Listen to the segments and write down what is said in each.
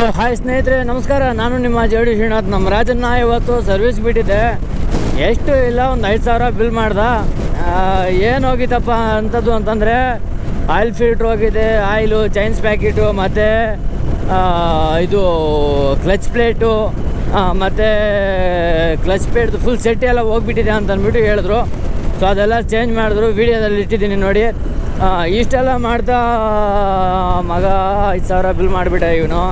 Hi ಸ್ನೇಹಿತರೆ, ನಮಸ್ಕಾರ. ನಾನು ನಿಮ್ಮ ಜೋಡಿ ಶ್ರೀನಾಥ್. ನಮ್ಮ ರಾಜನ್ನ ಇವತ್ತು ಸರ್ವಿಸ್ ಬಿಟ್ಟಿದ್ದೆ ಎಷ್ಟು ಇಲ್ಲ, ಒಂದು ಐದು ಸಾವಿರ ಬಿಲ್ ಮಾಡ್ದ. ಏನು ಹೋಗಿತ್ತಪ್ಪ ಅಂಥದ್ದು ಅಂತಂದರೆ ಆಯಿಲ್ ಫಿಲ್ಟ್ರ್ ಹೋಗಿದೆ ಆಯಿಲು ಚೈನ್ಸ್ ಪ್ಯಾಕೆಟು ಮತ್ತು ಇದು ಕ್ಲಚ್ ಪ್ಲೇಟು ಮತ್ತು ಕ್ಲಚ್ ಪ್ಲೇಟ್ ಫುಲ್ ಸೆಟ್ ಎಲ್ಲ ಹೋಗಿಬಿಟ್ಟಿದೆ ಅಂತಂದ್ಬಿಟ್ಟು ಹೇಳಿದ್ರು. ಸೊ ಅದೆಲ್ಲ ಚೇಂಜ್ ಮಾಡಿದ್ರು. ವೀಡಿಯೋದಲ್ಲಿ ಇಟ್ಟಿದ್ದೀನಿ ನೋಡಿ. ಇಷ್ಟೆಲ್ಲ ಮಾಡ್ತಾ ಮಗ ಐದು ಸಾವಿರ ಬಿಲ್ ಮಾಡಿಬಿಟ್ಟೆ ಇವನು.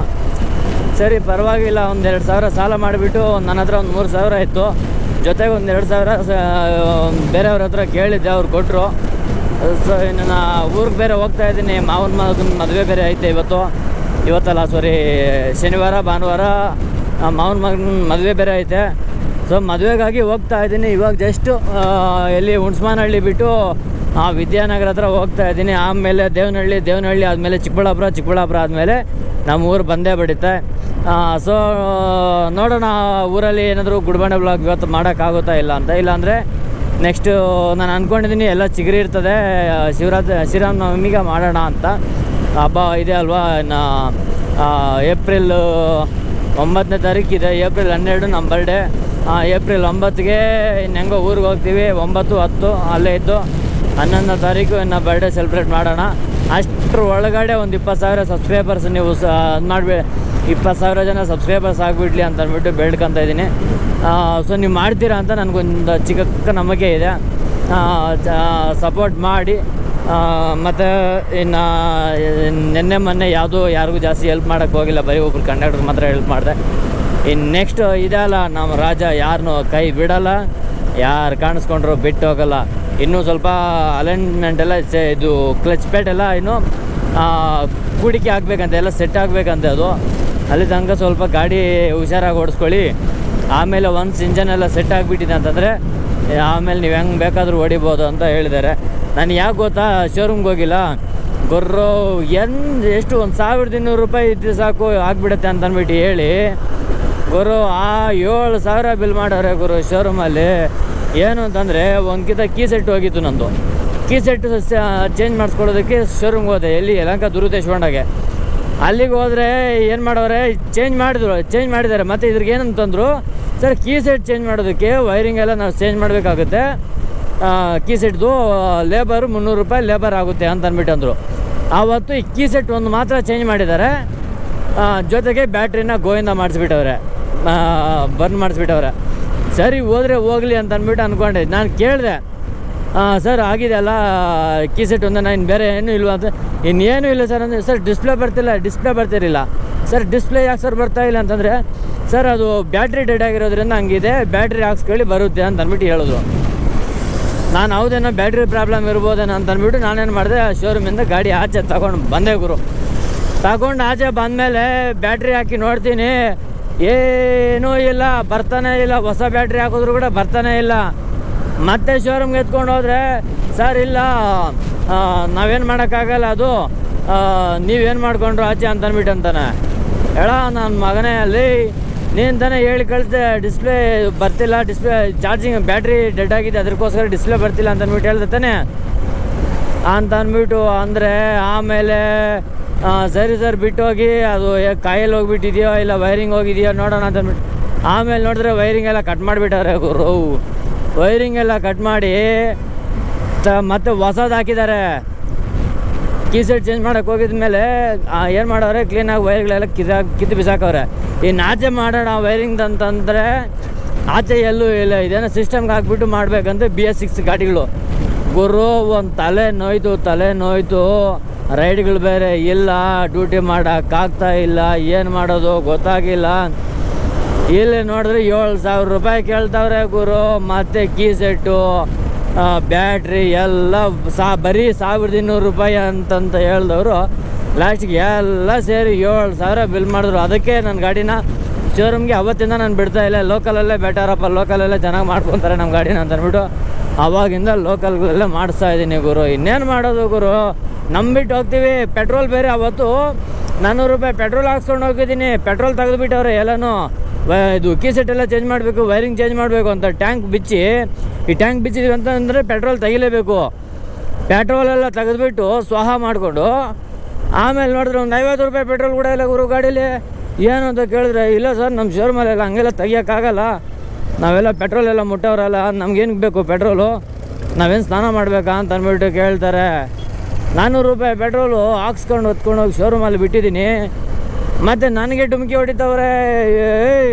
ಸರಿ, ಪರವಾಗಿಲ್ಲ, ಒಂದು ಎರಡು ಸಾವಿರ ಸಾಲ ಮಾಡಿಬಿಟ್ಟು ನನ್ನ ಹತ್ರ ಒಂದು ಮೂರು ಸಾವಿರ ಇತ್ತು. ಜೊತೆಗೆ ಒಂದು ಎರಡು ಸಾವಿರ ಬೇರೆಯವ್ರ ಹತ್ರ ಕೇಳಿದ್ದೆ, ಅವ್ರು ಕೊಟ್ಟರು ಸೊ ಇನ್ನು ನಾ ಊರಿಗೆ ಬೇರೆ ಹೋಗ್ತಾ ಇದ್ದೀನಿ, ಮಾವನ ಮಗನ ಮದುವೆ ಬೇರೆ ಐತೆ ಇವತ್ತು. ಇವತ್ತಲ್ಲ ಸಾರಿ ಶನಿವಾರ, ಭಾನುವಾರ ಮಾವನ ಮಗನ ಮದುವೆ ಬೇರೆ ಐತೆ. ಸೊ ಮದುವೆಗಾಗಿ ಹೋಗ್ತಾ ಇದ್ದೀನಿ, ಇವಾಗ ಜಸ್ಟು ಎಲ್ಲಿ ಹುಣ್ಸ್ಮಾನಹಳ್ಳಿ ಬಿಟ್ಟು ವಿದ್ಯಾನಗರ ಹತ್ರ ಹೋಗ್ತಾ ಇದ್ದೀನಿ. ಆಮೇಲೆ ದೇವನಹಳ್ಳಿ ದೇವನಹಳ್ಳಿ ಆದಮೇಲೆ ಚಿಕ್ಕಬಳ್ಳಾಪುರ ಚಿಕ್ಕಬಳ್ಳಾಪುರ ಆದಮೇಲೆ ನಮ್ಮ ಊರು ಬಂದೇ ಬಿಡುತ್ತೆ. ಸೊ ನೋಡೋಣ, ಊರಲ್ಲಿ ಏನಾದರೂ ಗುಡ್ಬಂಡೆ ಬ್ಲಾಗ್ ಇವತ್ತು ಮಾಡೋಕ್ಕಾಗುತ್ತಾ ಇಲ್ಲ ಅಂತ. ಇಲ್ಲಾಂದರೆ ನೆಕ್ಸ್ಟು ನಾನು ಅಂದ್ಕೊಂಡಿದ್ದೀನಿ ಎಲ್ಲ ಚಿಗರಿ ಇರ್ತದೆ. ಶಿವರಾತ್ರಿ, ಶ್ರೀರಾಮನವಮಿಗೆ ಮಾಡೋಣ ಅಂತ. ಹಬ್ಬ ಇದೆ ಅಲ್ವಾ? ಇನ್ನು ಏಪ್ರಿಲ್ ಒಂಬತ್ತನೇ ತಾರೀಕಿದೆ ಏಪ್ರಿಲ್ ಹನ್ನೆರಡು ನಮ್ಮ ಬರ್ಡೇ ಏಪ್ರಿಲ್ ಒಂಬತ್ತಿಗೆ ಇನ್ನು ಹೆಂಗೋ ಊರಿಗೆ ಹೋಗ್ತೀವಿ. ಒಂಬತ್ತು, ಹತ್ತು, ಅಲ್ಲೇ ಇದ್ದು ಹನ್ನೊಂದನೇ ತಾರೀಕು ಇನ್ನು ಬರ್ಡೇ ಸೆಲೆಬ್ರೇಟ್ ಮಾಡೋಣ. ಅಷ್ಟ್ರ ಒಳಗಡೆ ಒಂದು ಇಪ್ಪತ್ತು ಸಾವಿರ ಸಬ್ಸ್ಕ್ರೈಬರ್ಸ್ ನೀವು ಸ ಮಾಡಬೇ ಇಪ್ಪತ್ತು ಸಾವಿರ ಜನ ಸಬ್ಸ್ಕ್ರೈಬರ್ಸ್ ಆಗಿಬಿಡ್ಲಿ ಅಂತ ಅಂದ್ಬಿಟ್ಟು ಬೇಡ್ಕೊತ ಇದ್ದೀನಿ. ಸೊ ನೀವು ಮಾಡ್ತೀರಾ ಅಂತ ನನಗೊಂದು ಚಿಕ್ಕ ನಮಗೆ ಇದೆ. ಸಪೋರ್ಟ್ ಮಾಡಿ ಮತ್ತು ಇನ್ನು ನಿನ್ನೆ ಮೊನ್ನೆ ಯಾವುದೂ ಯಾರಿಗೂ ಜಾಸ್ತಿ ಹೆಲ್ಪ್ ಮಾಡೋಕ್ಕೆ ಹೋಗಿಲ್ಲ. ಬರೀ ಒಬ್ರು ಕಂಡಕ್ಟರ್ ಮಾತ್ರ ಹೆಲ್ಪ್ ಮಾಡಿದೆ. ಇನ್ನು ನೆಕ್ಸ್ಟ್ ಇದೆಲ್ಲ ನಮ್ಮ ರಾಜ ಯಾರನ್ನೂ ಕೈ ಬಿಡಲ್ಲ. ಯಾರು ಕಾಣಿಸ್ಕೊಂಡ್ರು ಬಿಟ್ಟು ಹೋಗಲ್ಲ. ಇನ್ನೂ ಸ್ವಲ್ಪ ಅಲೈನ್ಮೆಂಟ್ ಎಲ್ಲ ಇದು ಕ್ಲಚ್ ಪ್ಲೇಟ್ ಎಲ್ಲ ಇನ್ನು ಕೂಡಿಕೆ ಆಗಬೇಕಂತೆ, ಎಲ್ಲ ಸೆಟ್ ಆಗಬೇಕಂತೆ ಅದು. ಅಲ್ಲಿ ತನಕ ಸ್ವಲ್ಪ ಗಾಡಿ ಹುಷಾರಾಗಿ ಓಡಿಸ್ಕೊಳ್ಳಿ. ಆಮೇಲೆ ಒನ್ಸ್ ಇಂಜನ್ ಎಲ್ಲ ಸೆಟ್ ಆಗಿಬಿಟ್ಟಿದೆ ಅಂತಂದರೆ ಆಮೇಲೆ ನೀವು ಹೆಂಗೆ ಬೇಕಾದರೂ ಹೊಡಿಬೋದು ಅಂತ ಹೇಳಿದ್ದಾರೆ. ನಾನು ಯಾಕೆ ಗೊತ್ತಾ ಶೋರೂಮ್ಗೆ ಹೋಗಿಲ್ಲ? ಗೊರ್ರೋ ಎನ್ ಎಷ್ಟು ಒಂದು ಸಾವಿರದ ಇನ್ನೂರು ರೂಪಾಯಿ ಇದ್ದರೆ ಸಾಕು, ಆಗಿಬಿಡುತ್ತೆ ಅಂತ ಹೇಳಿ ಗುರು, ಆ ಏಳು ಸಾವಿರ ಬಿಲ್ ಮಾಡವ್ರೆ ಗುರು ಶೋರೂಮಲ್ಲಿ ಏನು ಅಂತಂದರೆ, ಒಂದ್ಕಿತ ಕೀ ಸೆಟ್ ಹೋಗಿತ್ತು ನಂದು. ಕೀ ಸೆಟ್ ಚೇಂಜ್ ಮಾಡಿಸ್ಕೊಳ್ಳೋದಕ್ಕೆ ಶೋರೂಮ್ಗೆ ಹೋದೆ, ಎಲ್ಲಿ? ಯಲಂಕ ದುರುದೇಶ್ವಂಡಾಗೆ ಅಲ್ಲಿಗೆ ಹೋದರೆ ಏನು ಮಾಡೋರೆ ಚೇಂಜ್ ಮಾಡಿದ್ರು ಚೇಂಜ್ ಮಾಡಿದ್ದಾರೆ. ಮತ್ತು ಇದ್ರಿಗೆ ಏನಂತಂದರು ಸರ್ ಕೀ ಸೆಟ್ ಚೇಂಜ್ ಮಾಡೋದಕ್ಕೆ ವೈರಿಂಗ್ ಎಲ್ಲ ನಾವು ಚೇಂಜ್ ಮಾಡಬೇಕಾಗುತ್ತೆ. ಕೀ ಸೆಟ್ದು ಲೇಬರು ಮುನ್ನೂರು ರೂಪಾಯಿ ಲೇಬರ್ ಆಗುತ್ತೆ ಅಂತ ಅಂದ್ಬಿಟ್ಟು ಅಂದರು. ಆವತ್ತು ಈ ಕೀ ಸೆಟ್ ಒಂದು ಮಾತ್ರ ಚೇಂಜ್ ಮಾಡಿದ್ದಾರೆ. ಜೊತೆಗೆ ಬ್ಯಾಟ್ರಿನ ಗೋಯಿಂದ ಮಾಡಿಸ್ಬಿಟ್ಟವ್ರೆ. ಬರ್ನ್ ಮಾಡಿಸ್ಬಿಟ್ಟವ್ರೆ. ಸರಿ, ಹೋದ್ರೆ ಹೋಗಲಿ ಅಂತ ಅಂದ್ಬಿಟ್ಟು ಅಂದ್ಕೊಂಡೆ ನಾನು ಕೇಳಿದೆ. ಸರ್, ಆಗಿದೆ ಅಲ್ಲ, ಕೀ ಸೆಟ್ ಒಂದು ನಾನು ಬೇರೆ ಏನೂ ಇಲ್ವಾ ಅಂತ. ಇನ್ನೇನು ಇಲ್ಲ ಸರ್ ಅಂದರೆ, ಸರ್ ಡಿಸ್ಪ್ಲೇ ಬರ್ತಿಲ್ಲ ಡಿಸ್ಪ್ಲೇ ಬರ್ತಿರಲಿಲ್ಲ. ಸರ್ ಡಿಸ್ಪ್ಲೇ ಯಾಕೆ ಸರ್ ಬರ್ತಾ ಇಲ್ಲ? ಅಂತಂದರೆ, ಸರ್, ಅದು ಬ್ಯಾಟ್ರಿ ಡೆಡ್ ಆಗಿರೋದ್ರಿಂದ ಹಂಗಿದೆ ಬ್ಯಾಟ್ರಿ ಹಾಕ್ಸ್ಕೊಳ್ಳಿ, ಬರುತ್ತೆ ಅಂತ ಅಂದ್ಬಿಟ್ಟು ಹೇಳಿದ್ರು ನಾನು ಹೌದೇನೋ ಬ್ಯಾಟ್ರಿ ಪ್ರಾಬ್ಲಮ್ ಇರ್ಬೋದೇನೋ ಅಂತ ಅಂದ್ಬಿಟ್ಟು ನಾನೇನು ಮಾಡಿದೆ ಶೋರೂಮಿಂದ ಗಾಡಿ ಆಚೆ ತಗೊಂಡು ಬಂದೆ ಗುರು. ತಗೊಂಡು ಆಚೆ ಬಂದಮೇಲೆ ಬ್ಯಾಟ್ರಿ ಹಾಕಿ ನೋಡ್ತೀನಿ ಏನೂ ಇಲ್ಲ, ಬರ್ತಾನೆ ಇಲ್ಲ. ಹೊಸ ಬ್ಯಾಟ್ರಿ ಹಾಕಿದ್ರು ಕೂಡ ಬರ್ತಾನೆ ಇಲ್ಲ. ಮತ್ತೆ ಶೋರೂಮ್ಗೆ ಎತ್ಕೊಂಡು ಹೋದ್ರೆ, ಸರ್, ಇಲ್ಲ ನಾವೇನು ಮಾಡೋಕ್ಕಾಗಲ್ಲ ಅದು. ನೀವೇನು ಮಾಡ್ಕೊಂಡ್ರು ಆಚೆ ಅಂತ ಅಂದ್ಬಿಟ್ಟು ಅಂತಾನೆ. ಹೇಳ ನನ್ನ ಮಗನೇ ಅಲ್ಲಿ, ನೀನು ತಾನೇ ಹೇಳಿ ಕಳಿಸ್ದೆ ಡಿಸ್ಪ್ಲೇ ಬರ್ತಿಲ್ಲ ಡಿಸ್ಪ್ಲೇ ಚಾರ್ಜಿಂಗ್ ಬ್ಯಾಟ್ರಿ ಡೆಡ್ ಆಗಿದೆ ಅದಕ್ಕೋಸ್ಕರ ಡಿಸ್ಪ್ಲೇ ಬರ್ತಿಲ್ಲ ಅಂತ ಅಂದ್ಬಿಟ್ಟು ಹೇಳ್ದೆ ತಾನೆ. ಅಂತ ಅಂದ್ಬಿಟ್ಟು ಅಂದರೆ, ಆಮೇಲೆ ಸರಿ ಸರ್ ಬಿಟ್ಟು ಹೋಗಿ ಅದು ಕಾಯಲ್ಲಿ ಹೋಗ್ಬಿಟ್ಟಿದೆಯೋ ಇಲ್ಲ ವೈರಿಂಗ್ ಹೋಗಿದೆಯೋ ನೋಡೋಣ ಅಂತ ಅಂದ್ಬಿಟ್ಟು ಆಮೇಲೆ ನೋಡಿದ್ರೆ ವೈರಿಂಗ್ ಎಲ್ಲ ಕಟ್ ಮಾಡಿಬಿಟ್ಟಾರೆ ಗುರು. ವೈರಿಂಗ್ ಎಲ್ಲ ಕಟ್ ಮಾಡಿ ಮತ್ತೆ ಹೊಸದು ಹಾಕಿದ್ದಾರೆ ಕೀ ಸೆಟ್ ಚೇಂಜ್ ಮಾಡೋಕೆ ಹೋಗಿದ್ಮೇಲೆ ಏನು ಮಾಡೋರೆ ಕ್ಲೀನಾಗಿ ವೈರ್ಗಳೆಲ್ಲ ಕಿದ, ಕಿತ್ತು ಬಿಸಾಕವ್ರೆ. ಇನ್ನು ಆಚೆ ಮಾಡೋಣ ವೈರಿಂಗ್ ಅಂತಂದರೆ ಆಚೆ ಎಲ್ಲೂ ಇಲ್ಲ. ಇದೇನೋ ಸಿಸ್ಟಮ್ಗೆ ಹಾಕ್ಬಿಟ್ಟು ಮಾಡಬೇಕಂದ್ರೆ ಬಿ ಎಸ್ ಸಿಕ್ಸ್ ಗಾಡಿಗಳು. ಗುರು, ಒಂದು ತಲೆ ನೋಯ್ತು ತಲೆ ನೋಯ್ತು. ರೈಡ್ಗಳು ಬೇರೆ ಇಲ್ಲ, ಡ್ಯೂಟಿ ಮಾಡೋಕ್ಕಾಗ್ತಾ ಇಲ್ಲ, ಏನು ಮಾಡೋದು ಗೊತ್ತಾಗಿಲ್ಲ. ಇಲ್ಲಿ ನೋಡಿದ್ರೆ ಏಳು ಸಾವಿರ ರೂಪಾಯಿ ಕೇಳ್ತಾವ್ರೆ ಗುರು, ಮತ್ತು ಕೀ ಸೆಟ್ಟು ಬ್ಯಾಟ್ರಿ ಎಲ್ಲ ಸಾ, ಬರೀ ಸಾವಿರದ ಇನ್ನೂರು ರೂಪಾಯಿ ಅಂತಂತ ಹೇಳಿದವರು. ಲಾಸ್ಟಿಗೆ ಎಲ್ಲ ಸೇರಿ ಏಳು ಸಾವಿರ ಬಿಲ್ ಮಾಡಿದ್ರು. ಅದಕ್ಕೆ ನನ್ನ ಗಾಡಿನ ಶೋರೂಮ್ಗೆ ಅವತ್ತಿಂದ ನಾನು ಬಿಡ್ತಾ ಇಲ್ಲ. ಲೋಕಲಲ್ಲೇ ಬೆಟರಪ್ಪ, ಲೋಕಲಲ್ಲೇ ಚೆನ್ನಾಗಿ ಮಾಡ್ಕೊತಾರೆ ನಮ್ಮ ಗಾಡಿನ ಅಂತಂದ್ಬಿಟ್ಟು ಅವಾಗಿಂದ ಲೋಕಲ್ಗಳಲ್ಲೇ ಮಾಡಿಸ್ತಾ ಇದ್ದೀನಿ ಗುರು. ಇನ್ನೇನು ಮಾಡೋದು ಗುರು? ನಂಬಿಟ್ಟು ಹೋಗ್ತೀವಿ. ಪೆಟ್ರೋಲ್ ಬೇರೆ ಅವತ್ತು ನಾನ್ನೂರು ರೂಪಾಯಿ ಪೆಟ್ರೋಲ್ ಹಾಕ್ಸ್ಕೊಂಡು ಹೋಗಿದ್ದೀನಿ. ಪೆಟ್ರೋಲ್ ತೆಗೆದುಬಿಟ್ಟವ್ರೆ ಎಲ್ಲನೂ. ಇದು ಕೀ ಸೆಟ್ ಎಲ್ಲ ಚೇಂಜ್ ಮಾಡಬೇಕು, ವೈರಿಂಗ್ ಚೇಂಜ್ ಮಾಡಬೇಕು ಅಂತ ಟ್ಯಾಂಕ್ ಬಿಚ್ಚಿ. ಈ ಟ್ಯಾಂಕ್ ಬಿಚ್ಚಿದ್ವಿ ಅಂತಂದರೆ ಪೆಟ್ರೋಲ್ ತೆಗಿಲೇಬೇಕು. ಪೆಟ್ರೋಲ್ ಎಲ್ಲ ತೆಗೆದುಬಿಟ್ಟು ಸ್ವಾಹ ಮಾಡಿಕೊಂಡು ಆಮೇಲೆ ನೋಡಿದ್ರೆ ಒಂದು ಐವತ್ತು ರೂಪಾಯಿ ಪೆಟ್ರೋಲ್ ಕೂಡ ಇಲ್ಲ ಗುರು ಗಾಡೀಲಿ. ಏನು ಅಂತ ಕೇಳಿದ್ರೆ, ಇಲ್ಲ ಸರ್, ನಮ್ಮ ಶೋರೂಮಲ್ಲೆಲ್ಲ ಹಂಗೆಲ್ಲ ತೆಗಿಯೋಕ್ಕಾಗಲ್ಲ. ನಾವೆಲ್ಲ ಪೆಟ್ರೋಲ್ ಎಲ್ಲ ಮುಟ್ಟವ್ರಲ್ಲ ನಮ್ಗೇನು ಬೇಕು ಪೆಟ್ರೋಲು? ನಾವೇನು ಸ್ನಾನ ಮಾಡಬೇಕಾ ಅಂತ ಅಂದ್ಬಿಟ್ಟು ಕೇಳ್ತಾರೆ. ನಾನ್ನೂರು ರೂಪಾಯಿ ಪೆಟ್ರೋಲು ಹಾಕ್ಸ್ಕೊಂಡು ಹೊತ್ಕೊಂಡು ಹೋಗಿ ಶೋರೂಮಲ್ಲಿ ಬಿಟ್ಟಿದ್ದೀನಿ. ಮತ್ತು ನನಗೆ ಡುಮ್ಕಿ ಹೊಡಿತವ್ರೆ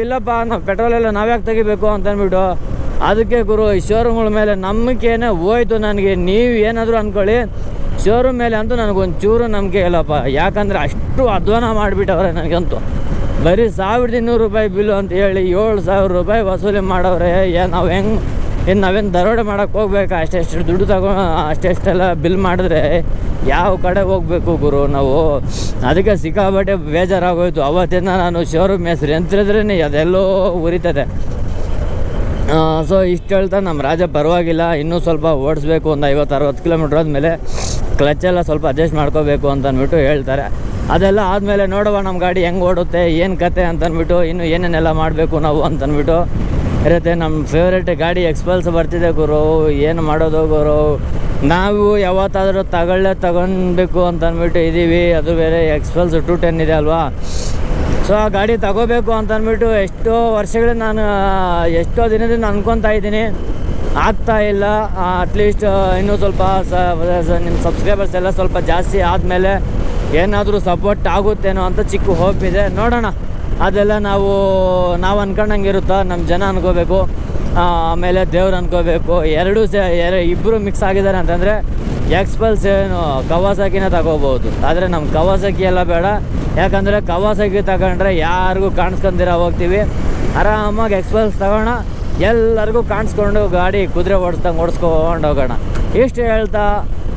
ಇಲ್ಲಪ್ಪ, ನಾವು ಪೆಟ್ರೋಲೆಲ್ಲ ನಾವ್ಯಾಕೆ ತೆಗಿಬೇಕು ಅಂತ ಅದಕ್ಕೆ ಗುರು, ಈ ಶೋರೂಮ್ಗಳ ಮೇಲೆ ನಂಬಿಕೆನೇ ಹೋಯ್ತು ನನಗೆ. ನೀವು ಏನಾದರೂ ಅಂದ್ಕೊಳ್ಳಿ ಶೋರೂಮ್ ಮೇಲೆ ಅಂತೂ ನನಗೊಂದು ಚೂರು ನಂಬಿಕೆ ಇಲ್ಲಪ್ಪ. ಯಾಕಂದರೆ ಅಷ್ಟು ಅಧ್ವಾನ ಮಾಡಿಬಿಟ್ಟವ್ರೆ ನನಗಂತೂ. ಬರೀ ಸಾವಿರದ ಇನ್ನೂರು ರೂಪಾಯಿ ಬಿಲ್ಲು ಅಂತ ಹೇಳಿ ಏಳು ಸಾವಿರ ರೂಪಾಯಿ ವಸೂಲಿ ಮಾಡವ್ರೆ ಏ, ನಾವು ಹೆಂಗೆ ಏನು ನಾವೇನು ದರೋಡೆ ಮಾಡೋಕ್ಕೆ ಹೋಗ್ಬೇಕಾ? ಅಷ್ಟೆಷ್ಟು ದುಡ್ಡು ತಗೋ ಅಷ್ಟೆಷ್ಟೆಲ್ಲ ಬಿಲ್ ಮಾಡಿದ್ರೆ ಯಾವ ಕಡೆ ಹೋಗಬೇಕು ಗುರು ನಾವು? ಅದಕ್ಕೆ ಸಿಕ್ಕಾಬಟ್ಟೆ ಬೇಜಾರಾಗೋಯ್ತು. ಅವತ್ತಿಂದ ನಾನು ಶೋರೂಮ್ ಹೆಸ್ರು ಎಂತಿದ್ರೇ ಅದೆಲ್ಲೋ ಉರಿತದೆ. ಸೊ ಇಷ್ಟು ಹೇಳ್ತಾ ನಮ್ಮ ರಾಜ ಪರವಾಗಿಲ್ಲ. ಇನ್ನೂ ಸ್ವಲ್ಪ ಓಡಿಸ್ಬೇಕು ಒಂದು ಐವತ್ತು, ಅರವತ್ತು ಕಿಲೋಮೀಟ್ರ್ ಆದಮೇಲೆ ಕ್ಲಚೆಲ್ಲ ಸ್ವಲ್ಪ ಅಡ್ಜಸ್ಟ್ ಮಾಡ್ಕೋಬೇಕು ಅಂತ ಅಂದ್ಬಿಟ್ಟು ಹೇಳ್ತಾರೆ. ಅದೆಲ್ಲ ಆದಮೇಲೆ ನೋಡುವ ನಮ್ಮ ಗಾಡಿ ಹೆಂಗೆ ಓಡುತ್ತೆ, ಏನು ಕತೆ ಅಂತನ್ಬಿಟ್ಟು ಇನ್ನೂ ಇನ್ನು ಏನೇನೆಲ್ಲ ಮಾಡಬೇಕು ನಾವು ಅಂತನ್ಬಿಟ್ಟು ಇರುತ್ತೆ. ನಮ್ಮ ಫೇವ್ರೇಟ್ ಗಾಡಿ ಎಕ್ಸ್ಪಲ್ಸ್ ಬರ್ತಿದೆ ಗುರು. ಏನು ಮಾಡೋದು ಗುರು? ನಾವು ಯಾವತ್ತಾದರೂ ತಗೊಳ್ಳೇ ತಗೊಳ್ಬೇಕು ಅಂತ ಅಂದ್ಬಿಟ್ಟು ಇದ್ದೀವಿ ಅದು ಬೇರೆ ಎಕ್ಸ್ಪಲ್ಸ್ ಟು ಟೆನ್ ಇದೆ ಅಲ್ವಾ? ಸೊ ಆ ಗಾಡಿ ತಗೋಬೇಕು ಅಂತ ಅಂದ್ಬಿಟ್ಟು ಎಷ್ಟೋ ವರ್ಷಗಳಿಂದ ನಾನು, ಎಷ್ಟೋ ದಿನದಿಂದ ಅಂದ್ಕೊತಾ ಇದ್ದೀನಿ. ಆಗ್ತಾ ಇಲ್ಲ. ಅಟ್ಲೀಸ್ಟ್ ಇನ್ನೂ ಸ್ವಲ್ಪ ನಿಮ್ಮ ಸಬ್ಸ್ಕ್ರೈಬರ್ಸ್ ಎಲ್ಲ ಸ್ವಲ್ಪ ಜಾಸ್ತಿ ಆದಮೇಲೆ ಏನಾದರೂ ಸಪೋರ್ಟ್ ಆಗುತ್ತೇನೋ ಅಂತ ಚಿಕ್ಕ ಹೋಪ್ ಇದೆ. ನೋಡೋಣ. ಅದೆಲ್ಲ ನಾವು ನಾವು ಅನ್ಕೊಂಡಂಗೆ ಇರುತ್ತಾ ನಮ್ಮ ಜನ ಅನ್ಕೋಬೇಕು. ಆಮೇಲೆ ದೇವ್ರು ಅನ್ಕೋಬೇಕು. ಎರಡೂ ಸೇ, ಎರ ಇಬ್ಬರು ಮಿಕ್ಸ್ ಆಗಿದ್ದಾರೆ ಅಂತಂದರೆ ಎಕ್ಸ್ಪಲ್ಸ್ ಏನು ಕವಾಸಕಿನ ತಗೋಬೋದು. ಆದರೆ ನಮ್ಮ ಕವಾಸಕಿ ಎಲ್ಲ ಬೇಡ. ಯಾಕಂದರೆ ಕವಾಸಕಿ ತಗೊಂಡ್ರೆ ಯಾರಿಗೂ ಕಾಣಿಸ್ಕೊಂಡಿರ ಹೋಗ್ತೀವಿ. ಆರಾಮಾಗಿ ಎಕ್ಸ್ಪಲ್ಸ್ ತಗೋಣ. ಎಲ್ಲರಿಗೂ ಕಾಣಿಸ್ಕೊಂಡು ಗಾಡಿ ಕುದುರೆ ಓಡಿಸ್ದಂಗೆ ಓಡಿಸ್ಕೊಂಡು ಹೋಗೋಣ. ಇಷ್ಟು ಹೇಳ್ತಾ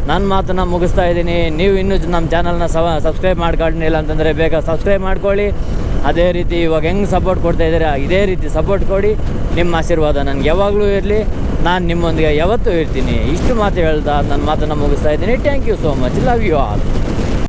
ನನ್ನ ಮಾತನ್ನು ಮುಗಿಸ್ತಾ ಇದ್ದೀನಿ. ನೀವು ಇನ್ನೂ ನಮ್ಮ ಚಾನಲ್ನ ಸಬ್ಸ್ಕ್ರೈಬ್ ಮಾಡ್ಕೊಂಡಿಲ್ಲ ಅಂತಂದರೆ ಬೇಗ ಸಬ್ಸ್ಕ್ರೈಬ್ ಮಾಡ್ಕೊಳ್ಳಿ. ಅದೇ ರೀತಿ ಇವಾಗ ಹೆಂಗೆ ಸಪೋರ್ಟ್ ಕೊಡ್ತಾ ಇದ್ದೀರಾ, ಇದೇ ರೀತಿ ಸಪೋರ್ಟ್ ಕೊಡಿ. ನಿಮ್ಮ ಆಶೀರ್ವಾದ ನನಗೆ ಯಾವಾಗಲೂ ಇರಲಿ. ನಾನು ನಿಮ್ಮೊಂದಿಗೆ ಯಾವತ್ತೂ ಇರ್ತೀನಿ. ಇಷ್ಟು ಮಾತು ಹೇಳ್ತಾ ನನ್ನ ಮಾತನ್ನು ಮುಗಿಸ್ತಾ ಇದ್ದೀನಿ. Thank you so much love you all